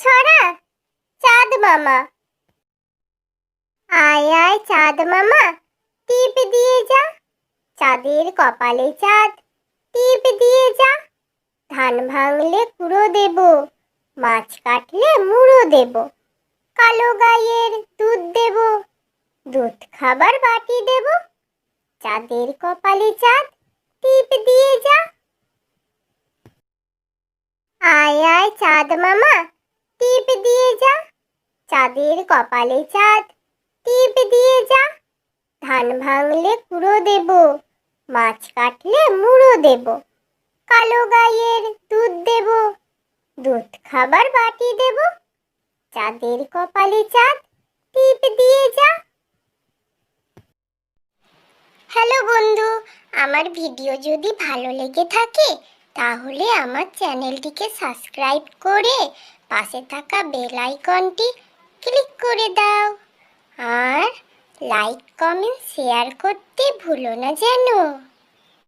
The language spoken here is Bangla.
ছড়া? চাঁদ মামা। আয় আয়, চাঁদ মামা, টিপ দিয়ে যা। চাঁদের কপালে চাঁদ, টিপ দিয়ে যা। ধান ভাঙলে কুড়ো দেব, মাছ কাটলে মুড়ো দেব। কালো গায়ের দুধ দেব, দুধ খাবার বাটি দেব। চাঁদের কপালে চাঁদ, টিপ দিয়ে যা। আয় আয়, চাঁদ মামা টিপ দিয়ে যা। চাঁদের কপালে চাঁদ, টিপ দিয়ে যা। ধান ভাঙলে কুড়ো দেব, মাছ কাটলে মুড়ো দেব। কালো গাইয়ের দুধ দেব, দুধ খাবার বাটি দেব। চাঁদের কপালে চাঁদ, টিপ দিয়ে যা। হ্যালো বন্ধু, আমার ভিডিও যদি ভালো লেগে থাকে তাহলে আমার চ্যানেলটিকে সাবস্ক্রাইব করে পাশে থাকা বেল আইকনটি ক্লিক করে দাও। আর লাইক, কমেন্ট, শেয়ার করতে ভুলো না যেন।